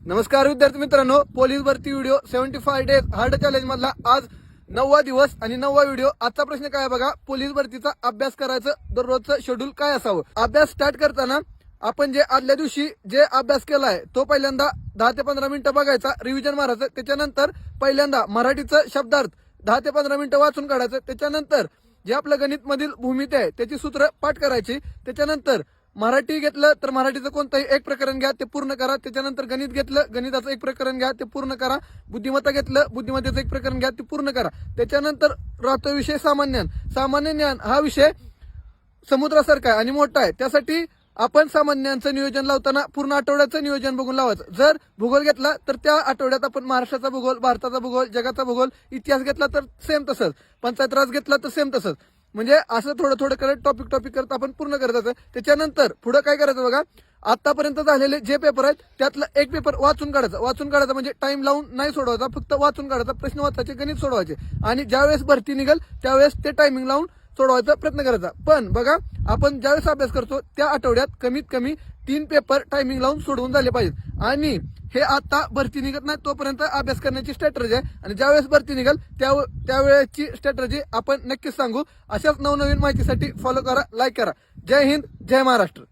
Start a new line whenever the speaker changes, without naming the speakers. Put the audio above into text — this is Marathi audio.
नमस्कार विद्यार्थी मित्रांनो पोलीस भरती video seventy five days hard challenge मधला आज नववा दिवस आणि नववा व्हिडिओ आजचा प्रश्न काय बघा? पोलीस भरतीचा अभ्यास करायचं दररोजचं शेड्यूल काय असावं? अभ्यास स्टार्ट करताना आपण जे आदल्या दिवशी जे अभ्यास केलाय तो पहिल्यांदा दहा ते पंधरा मिनिटं बघायचा रिव्हिजन मारायचं. त्याच्यानंतर पहिल्यांदा मराठीचं शब्दार्थ दहा ते पंधरा मिनिटं वाचून काढायचं. त्याच्यानंतर जे आपलं गणित मधील भूमिती आहे त्याची सूत्र पाठ करायची. त्याच्यानंतर मराठी घेतलं तर मराठीचं कोणतंही एक प्रकरण घ्या ते पूर्ण करा. त्याच्यानंतर गणित घेतलं गणिताचं एक प्रकरण घ्या ते पूर्ण करा. बुद्धिमत्ता घेतलं बुद्धिमत्तेचं एक प्रकरण घ्या ते पूर्ण करा. त्याच्यानंतर राहतो विषय सामान्य ज्ञान. सामान्य ज्ञान हा विषय समुद्रासारखा आहे आणि मोठा आहे. त्यासाठी आपण सामान्यांचं नियोजन लावताना पूर्ण आठवड्याचं नियोजन बघून लावायचं. जर भूगोल घेतला तर त्या आठवड्यात आपण महाराष्ट्राचा भूगोल भारताचा भूगोल जगाचा भूगोल इतिहास घेतला तर सेम तसंच. पंचायत राज घेतला तर सेम तसंच. म्हणजे असं थोडं थोडं करत टॉपिक टॉपिक करत आपण पूर्ण करत जातं त्याच्यानंतर पुढं काय करायचं बघा आतापर्यंत झालेले जे पेपर आहेत त्यातला एक पेपर वाचून काढायचा. वाचून काढायचा म्हणजे टाइम लावून नाही सोडवायचा फक्त वाचून काढायचा प्रश्न वाचायचे गणित सोडवायचे. आणि ज्यावेळेस भरती निघेल त्यावेळेस ते टायमिंग लावून सोडवायचा प्रयत्न करायचा. पण बघा आपण ज्यावेळेस अभ्यास करतो त्या आठवड्यात कमीत कमी तीन पेपर टायमिंग लावून सोडवून झाले पाहिजेत. आणि हे आता भरती निघत नाही तोपर्यंत अभ्यास करण्याची स्ट्रॅटर्जी आहे. आणि ज्यावेळेस भरती निघाल त्या त्यावेळेची स्ट्रॅटर्जी आपण नक्कीच सांगू. अशाच नवनवीन माहितीसाठी फॉलो करा लाईक करा. जय हिंद जय महाराष्ट्र.